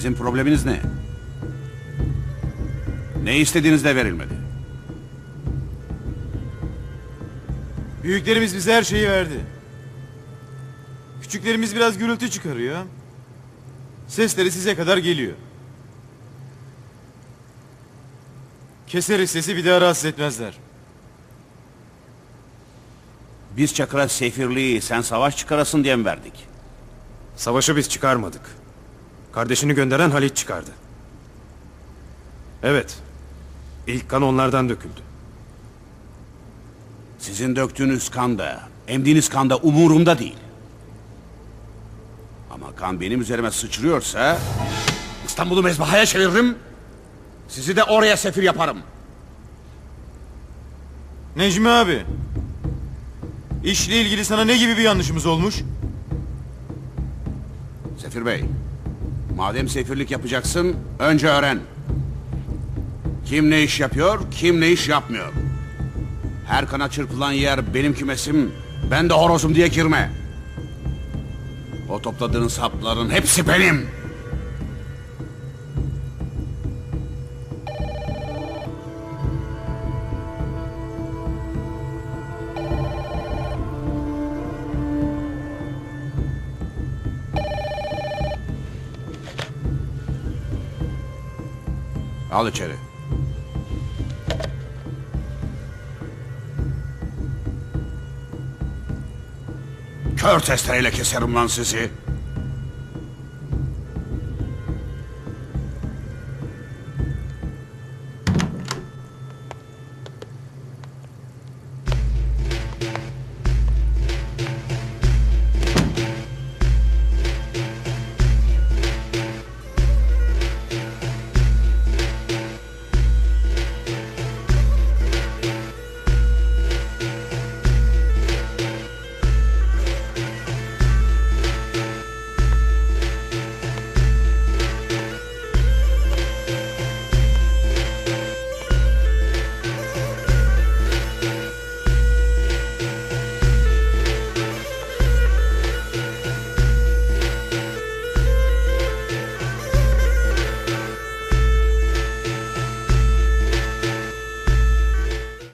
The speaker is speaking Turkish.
Sizin probleminiz ne? Ne istediğiniz de verilmedi. Büyüklerimiz bize her şeyi verdi. Küçüklerimiz biraz gürültü çıkarıyor. Sesleri size kadar geliyor. Keseriz sesi bir daha rahatsız etmezler. Biz Çakır'a sefirliği sen savaş çıkarasın diye mi verdik? Savaşı biz çıkarmadık. Kardeşini gönderen Halit çıkardı. Evet. İlk kan onlardan döküldü. Sizin döktüğünüz kan da, emdiğiniz kan da umurumda değil. Ama kan benim üzerime sıçrıyorsa... İstanbul'u mezbahaya çeviririm. Sizi de oraya sefir yaparım. Necmi abi. İşle ilgili sana ne gibi bir yanlışımız olmuş? Sefir Bey, madem sefirlik yapacaksın, önce öğren. Kim ne iş yapıyor, kim ne iş yapmıyor. Her kana çırpılan yer benim kümesim, ben de horozum diye girme. O topladığın sapların hepsi benim. Al içeri. Kör testereyle keserim lan sizi.